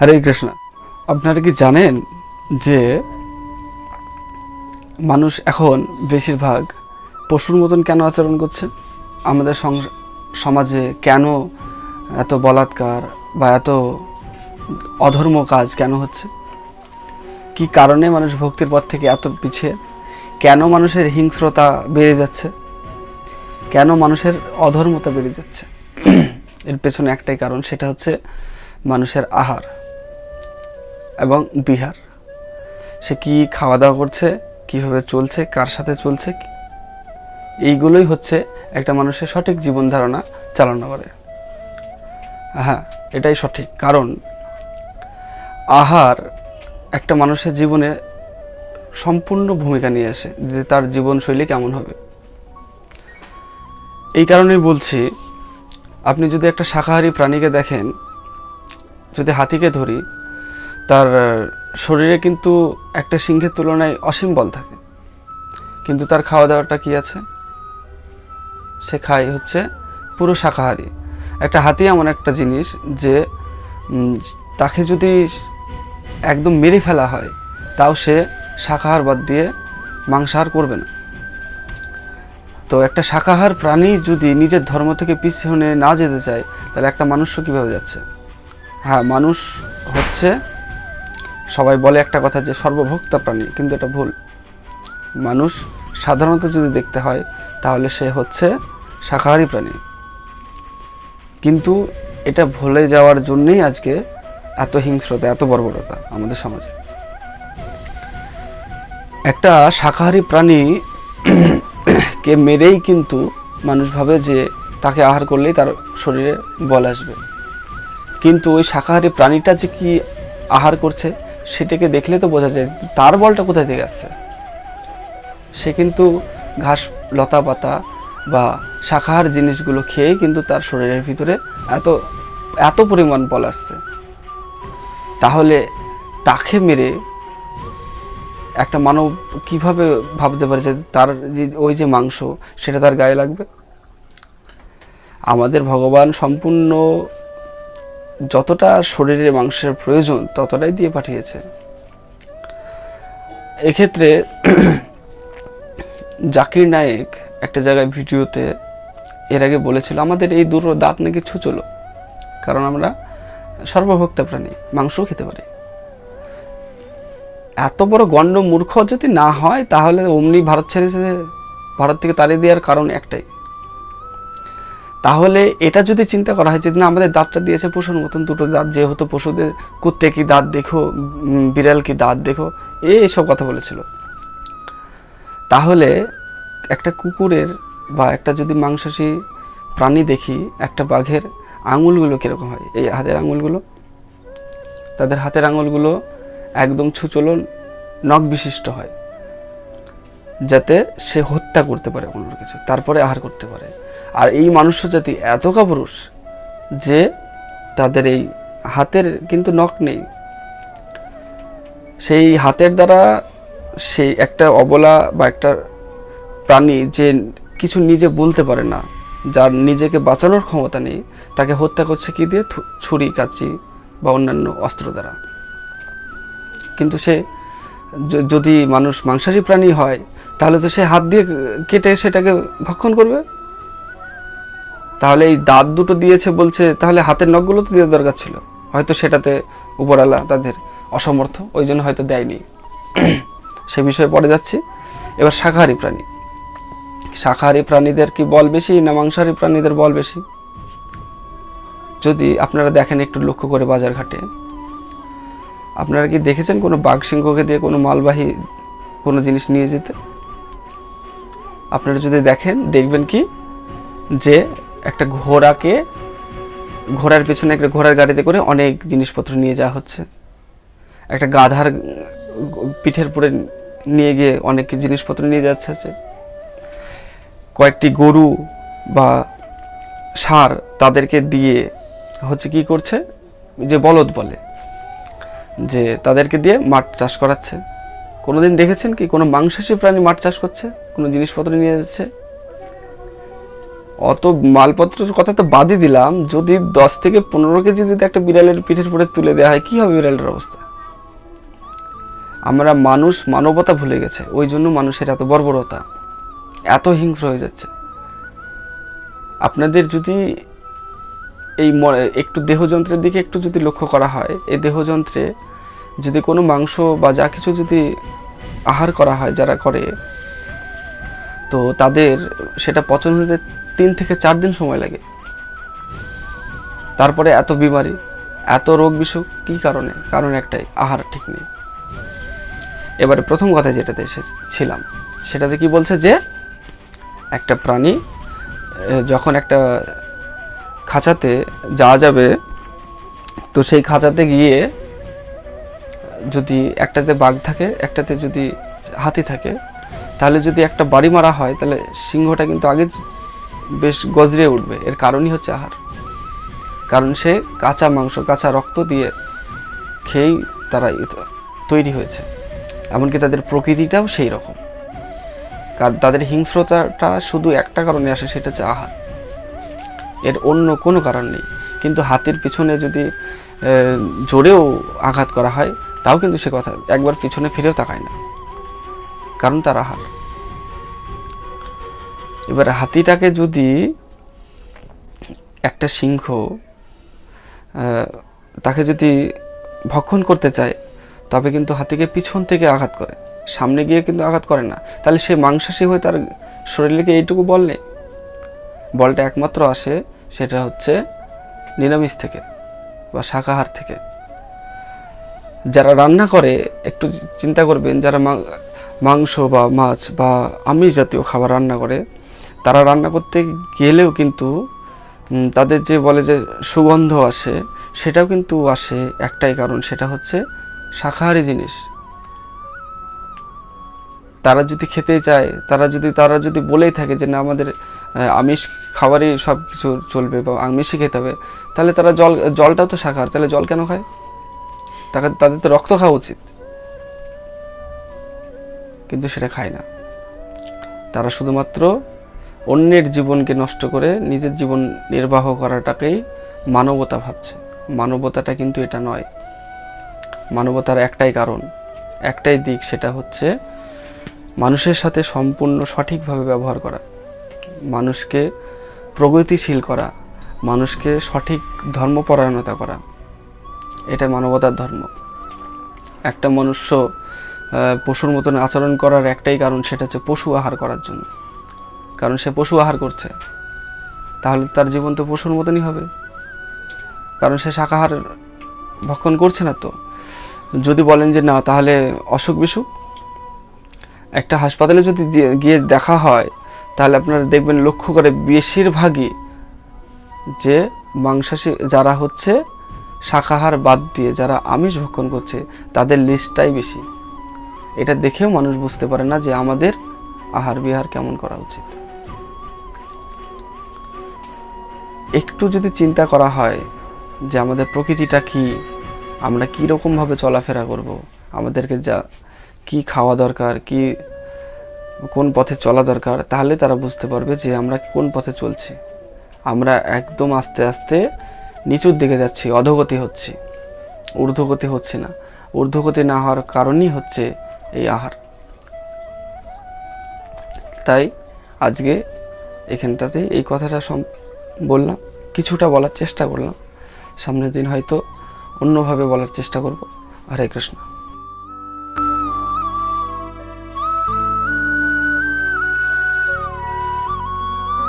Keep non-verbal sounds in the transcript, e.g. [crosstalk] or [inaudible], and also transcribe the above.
হরে কৃষ্ণ। আপনারা কি জানেন যে মানুষ এখন বেশিরভাগ পশুর মতন কেন আচরণ করছে? আমাদের সমাজে কেন এত বলাৎকার বা এত অধর্ম কাজ কেন হচ্ছে? কি কারণে মানুষ ভক্তির পথ থেকে এত পিছিয়ে? কেন মানুষের হিংস্রতা বেড়ে যাচ্ছে? কেন মানুষের অধর্মতা বেড়ে যাচ্ছে? এর পেছনে একটাই কারণ, সেটা হচ্ছে মানুষের আহার। এবং বিহার। সে কি খাওয়া দাওয়া করছে? কীভাবে চলছে? কার সাথে চলছে? এইগুলোই হচ্ছে একটা মানুষের সঠিক জীবন ধারণা চালনা করে। হ্যাঁ এটাই সঠিক। কারণ আহার একটা মানুষের জীবনে সম্পূর্ণ ভূমিকা নিয়ে আসে যে তার জীবনশৈলী কেমন হবে। এই কারণেই বলছি, আপনি যদি একটা শাকাহারী প্রাণীকে দেখেন, যদি হাতিকে ধরি তার শরীরে কিন্তু একটা সিংহের তুলনায় অসীম বল থাকে। কিন্তু তার খাওয়া দাওয়াটা কি আছে? সে খায় হচ্ছে পুরো শাকাহারী। একটা হাতি এমন একটা জিনিস যে তাকে যদি একদম মেরে ফেলা হয়, তাও সে শাকাহার বাদ দিয়ে মাংসাহার করবে না। তো একটা শাকাহার প্রাণী যদি নিজের ধর্ম থেকে পিছনে না যেতে চায়, তাহলে একটা মানুষও কীভাবে যাচ্ছে? হ্যাঁ মানুষ হচ্ছে সবাই বলে একটা কথা যে সর্বভোক্তা প্রাণী, কিন্তু এটা ভুল। মানুষ সাধারণত যদি দেখতে হয়, তাহলে সে হচ্ছে শাকাহারী প্রাণী। কিন্তু এটা ভুলে যাওয়ার জন্যেই আজকে এত হিংস্রতা, এত বর্বরতা আমাদের সমাজে। একটা শাকাহারী প্রাণী কে মেরেই কিন্তু মানুষ ভাবে যে তাকে আহার করলেই তার শরীরে বল আসবে। কিন্তু ওই শাকাহারী প্রাণীটা যে কি আহার করছে? সেটাকে দেখলে তো বোঝা যায় তার বলটা কোথায় থেকে আসছে? সে কিন্তু ঘাস, লতা পাতা বা শাখাহার জিনিসগুলো খেয়েই কিন্তু তার শরীরের ভিতরে এত এত পরিমাণ বল আসছে। তাহলে তাকে মেরে একটা মানব কীভাবে ভাবতে পারে যে তার ওই যে মাংস, সেটা তার গায়ে লাগবে? আমাদের ভগবান সম্পূর্ণ যতটা শরীরে মাংসের প্রয়োজন ততটাই দিয়ে পাঠিয়েছে। এক্ষেত্রে [clears throat] জাকির নায়েক একটা জায়গায় ভিডিওতে এর আগে বলেছিল, আমাদের এই দুটো দাঁত নাকি ছুচলো। কারণ আমরা সর্বভোক্তা প্রাণী, মাংসও খেতে পারি। এত বড় গণ্ড মূর্খ যদি না হয়, তাহলে অমনি ভারত ছেড়ে ভারত থেকে তাড়িয়ে দেওয়ার কারণ একটাই। তাহলে এটা যদি চিন্তা করা হয় যে না আমাদের দাঁতটা দিয়েছে পশুর মতন, দুটো দাঁত যেহেতু পশুদের, কুত্তে কি দাঁত দেখো বিড়াল কি দাঁত দেখো এই এসব কথা বলেছিল। তাহলে একটা কুকুরের বা একটা যদি মাংসাশী প্রাণী দেখি, একটা বাঘের আঙুলগুলো কীরকম হয়? এই হাতের আঙুলগুলো? তাদের হাতের আঙুলগুলো একদম ছুচলো নখ বিশিষ্ট হয়, যাতে সে হত্যা করতে পারে কোনো কিছু, তারপরে আহার করতে পারে। আর এই মানুষ জাতি এত কাপুরুষ যে তাদের এই হাতের কিন্তু নখ নেই। সেই হাতের দ্বারা সেই একটা অবলা বা একটা প্রাণী যে কিছু নিজে বলতে পারে না, যার নিজেকে বাঁচানোর ক্ষমতা নেই, তাকে হত্যা করছে কি দিয়ে? ছুরি, কাঁচি বা অন্যান্য অস্ত্র দ্বারা। কিন্তু সে যদি মানুষ মাংসাশী প্রাণী হয়, তাহলে তো সে হাত দিয়ে কেটে সেটাকে ভক্ষণ করবে? তাহলে এই দাঁত দুটো দিয়েছে বলছে, তাহলে হাতের নখগুলো তো দেওয়ার দরকার ছিল। হয়তো সেটাতে উপরালা তাদের অসমর্থ, ওই জন্য হয়তো দেয়নি। [clears throat] সে বিষয়ে পড়ে যাচ্ছি। এবার শাকাহারী প্রাণী। শাকাহারী প্রাণীদের কি বল বেশি না মাংসাহারী প্রাণীদের বল বেশি? যদি আপনারা দেখেন একটু লক্ষ্য করে বাজার ঘাটে, আপনারা কি দেখেছেন কোনো বাঘ সিংহকে দিয়ে কোনো মালবাহী কোনো জিনিস নিয়ে যেতে? আপনারা যদি দেখেন, দেখবেন কি? যে একটা ঘোড়াকে, ঘোড়ার পেছনে একটা ঘোড়ার গাড়িতে করে অনেক জিনিসপত্র নিয়ে যাওয়া হচ্ছে। একটা গাধার পিঠের পরে নিয়ে গিয়ে অনেক জিনিসপত্র নিয়ে যাচ্ছে কয়েকটি গরু বা সার তাদেরকে দিয়ে হচ্ছে কি করছে? যে বলদ বলে, যে তাদেরকে দিয়ে মাঠ চাষ করাচ্ছে। কোনোদিন দেখেছেন কি কোনো মাংসাশী প্রাণী মাঠ চাষ করছে? কোনো জিনিসপত্র নিয়ে যাচ্ছে? অত মালপত্রের কথা তো বাদই দিলাম। যদি দশ থেকে পনেরো কেজি যদি একটা বিড়ালের পিঠের উপরে তুলে দেওয়া হয়, কী হবে বিড়ালের অবস্থা? আমরা মানুষ মানবতা ভুলে গেছে, ওই জন্য মানুষের এত বর্বরতা, এত হিংস্র হয়ে যাচ্ছে। আপনাদের যদি এই একটু দেহযন্ত্রের দিকে একটু যদি লক্ষ্য করা হয়, এই দেহযন্ত্রে যদি কোনো মাংস বা যা কিছু যদি আহার করা হয়, যারা করে, তো তাদের সেটা পচন হতে তিন থেকে চার দিন সময় লাগে। তারপরে এত বিমারি, এত রোগ বিসুখ কী কারণে? কারণ একটাই, আহার ঠিক নেই। এবারে প্রথম কথা যেটাতে এসেছিলাম সেটাতে কি বলছে যে, একটা প্রাণী যখন একটা খাঁচাতে যাওয়া যাবে, তো সেই খাঁচাতে গিয়ে যদি একটাতে বাঘ থাকে, একটাতে যদি হাতি থাকে, তাহলে যদি একটা বাড়ি মারা হয়, তাহলে সিংহটা কিন্তু আগে বেশ গজরে উঠবে। এর কারণই হচ্ছে আহার। কারণ সে কাঁচা মাংস, কাঁচা রক্ত দিয়ে খেয়েই তারা তৈরি হয়েছে। এমনকি তাদের প্রকৃতিটাও সেই রকম। কারণ তাদের হিংস্রতাটা শুধু একটা কারণে আসে, সেটা হচ্ছে আহার। এর অন্য কোনো কারণ নেই। কিন্তু হাতির পিছনে যদি জোরেও আঘাত করা হয়, তাও কিন্তু সে কথা একবার পিছনে ফিরেও তাকায় না। কারণ তার আহার। এবার হাতিটাকে যদি একটা সিংহ তাকে যদি ভক্ষণ করতে চায়, তবে কিন্তু হাতিকে পিছন থেকে আঘাত করে। সামনে গিয়ে কিন্তু আঘাত করে না। তাহলে সে মাংসাশী হয়ে তার শরীরে কি এইটুকু বল নেই। বলটা একমাত্র আসে, সেটা হচ্ছে নিরামিষ থেকে বা শাকাহার থেকে। যারা রান্না করে, একটু চিন্তা করবেন, যারা মাংস বা মাছ বা আমিষ জাতীয় খাবার রান্না করে তারা রান্না করতে গেলেও কিন্তু তাদের যে বলে যে সুগন্ধ আসে, সেটাও কিন্তু আসে একটাই কারণ, সেটা হচ্ছে শাকাহারি জিনিস। তারা যদি খেতে চায়, তারা যদি তারা যদি বলেই থাকে যে না, আমাদের আমিষ খাবারই সব কিছু চলবে বা আমিষই খেতে হবে, তাহলে তারা জল, জলটাও তো শাকাহার তাহলে জল কেন খায়? তাকে, তাদের তো রক্ত খাওয়া উচিত। কিন্তু সেটা খায় না। তারা শুধুমাত্র অন্যের জীবনকে নষ্ট করে নিজের জীবন নির্বাহ করাটাকেই মানবতা ভাবছে। মানবতাটা কিন্তু এটা নয়। মানবতার একটাই কারণ, একটাই দিক সেটা হচ্ছে মানুষের সাথে সম্পূর্ণ সঠিকভাবে ব্যবহার করা, মানুষকে প্রগতিশীল করা, মানুষকে সঠিক ধর্মপরায়ণতা করা। এটা মানবতার ধর্ম। একটা মনুষ্য পশুর মতন আচরণ করার একটাই কারণ সেটা হচ্ছে পশু আহার করার জন্য। কারণ সে পশু আহার করছে। তাহলে তার জীবন তো পশুর মতনই হবে। কারণ সে শাকাহার ভক্ষণ করছে না তো। যদি বলেন যে না, তাহলে অসুখ বিসুখ? একটা হাসপাতালে যদি গিয়ে- দেখা হয়, তাহলে আপনারা দেখবেন লক্ষ্য করে বেশিরভাগই যে মাংসাশী, যারা হচ্ছে শাকাহার বাদ দিয়ে যারা আমিষ ভক্ষণ করছে, তাদের লিস্টটাই বেশি। এটা দেখেও মানুষ বুঝতে পারে না যে আমাদের আহার বিহার কেমন করা উচিত। একটু যদি চিন্তা করা হয় যে আমাদের প্রকৃতিটা কি, আমরা কী রকমভাবে চলাফেরা করব, আমাদেরকে যা, কি খাওয়া দরকার, কি, কোন পথে চলা দরকার, তাহলে তারা বুঝতে পারবে যে আমরা কোন পথে চলছি। আমরা একদম আস্তে আস্তে নিচুর দিকে যাচ্ছি, অধোগতি হচ্ছে, ঊর্ধ্বগতি হচ্ছে না। ঊর্ধ্বগতি না হওয়ার কারণই হচ্ছে এই আহার। তাই আজকে এখানটাতে এই কথাটা বললাম কিছুটা বলার চেষ্টা করলাম। সামনের দিন হয়তো অন্যভাবে বলার চেষ্টা করব। হরে কৃষ্ণ।